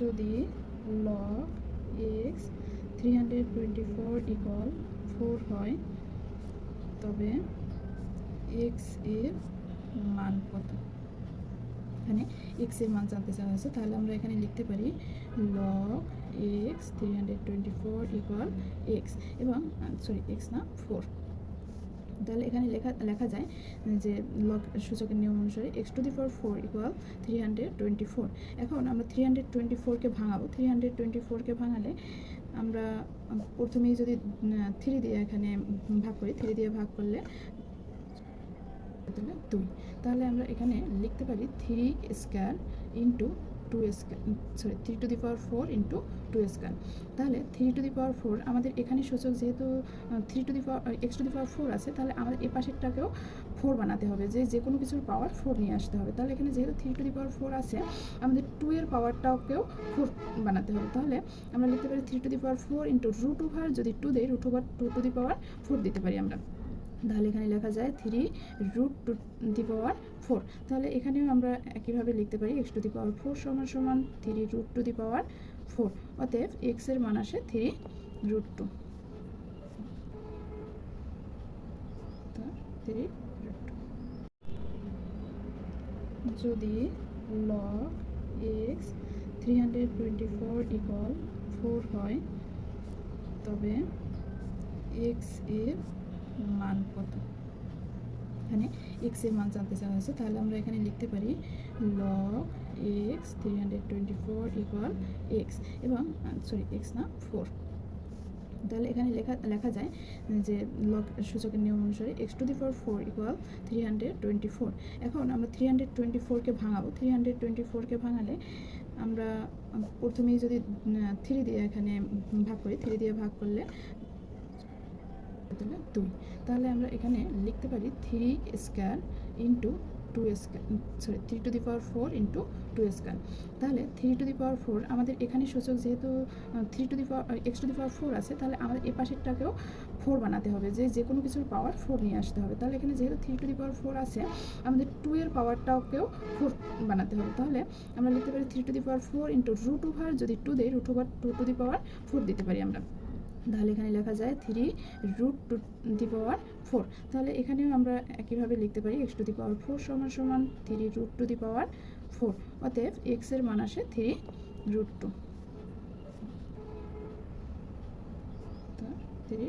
যদি log x three hundred twenty four equal four হয়, তবে এক্সের মান কত? এখানে এক্সের মান জানতে চাওয়া হয়েছে, তাহলে আমরা এখানে লিখতে পারি log x three hundred twenty four equal x এবং সরি এক্স না ফোর তাহলে এখানে লেখা লেখা যায় যে লগ সূচকের নিয়ম অনুসারে x to the four four equal three hundred twenty four এখন আমরা থ্রি হান্ড্রেড টোয়েন্টি ফোরকে ভাঙাবো। থ্রি হান্ড্রেড টোয়েন্টি ফোরকে ভাঙালে আমরা প্রথমেই যদি থ্রি দিয়ে এখানে ভাগ করি থ্রি দিয়ে ভাগ করলে দুই। তাহলে আমরা এখানে লিখতে পারি three square into two square sorry three to the power four into two square তাহলে three to the power four আমাদের এখানে সূচক যেহেতু three to the power x to the power four আছে, তাহলে আমাদের এ পাশেরটাকেও ফোর বানাতে হবে, যে যে কোনো কিছুর পাওয়ার ফোর নিয়ে আসতে হবে। তাহলে এখানে যেহেতু three to the power four আছে, আমাদের টু এর পাওয়ারটাকেও ফোর বানাতে হবে। তাহলে আমরা লিখতে পারি three to the power four into root over যদি টু দেয় root over two to the power four দিতে পারি আমরা। তাহলে এখানে লেখা যায় three root to the power four তাহলে এখানেও আমরা একইভাবে লিখতে পারি x to the power four সমান সমান three root to the power four অতএব এক্সের মান আসে three root two three root two যদি log x three hundred twenty four equal four হয়, তবে এক্সের এখানে এক্সের মান জানতে চাওয়া হয়েছে, তাহলে আমরা এখানে লিখতে পারি log x three hundred twenty four equal x এবং সরি এক্স না ফোর তাহলে এখানে লেখা লেখা যায় যে লগ সূচকের নিয়ম অনুসারে x to the power four equal three hundred twenty four এখন আমরা থ্রি হান্ড্রেড টোয়েন্টি ফোরকে ভাঙাবো। থ্রি হান্ড্রেড টোয়েন্টি ফোরকে ভাঙালে আমরা প্রথমেই যদি থ্রি দিয়ে এখানে ভাগ করি থ্রি দিয়ে ভাগ করলে তাহলে দুই। তাহলে আমরা এখানে লিখতে পারি three square into two square sorry three to the power four into two square তাহলে three to the power four আমাদের এখানে সূচক যেহেতু three to the power x to the power four আছে, তাহলে আমাদের এ পাশেরটাকেও ফোর বানাতে হবে, যে যে কোনো কিছুর পাওয়ার ফোর নিয়ে আসতে হবে। তাহলে এখানে যেহেতু three to the power four আছে, আমাদের টু এর পাওয়ারটাকেও ফোর বানাতে হবে। তাহলে আমরা লিখতে পারি three to the power four into root over যদি টু দেয় root over two to the power four দিতে পারি আমরা। তাহলে এখানে লেখা যায় three root to the power four তাহলে এখানেও আমরা একইভাবে লিখতে পারি x to the power four সমান সমান three root to the power four অতএব এক্সের মান আসে থ্রি রুট টু থ্রি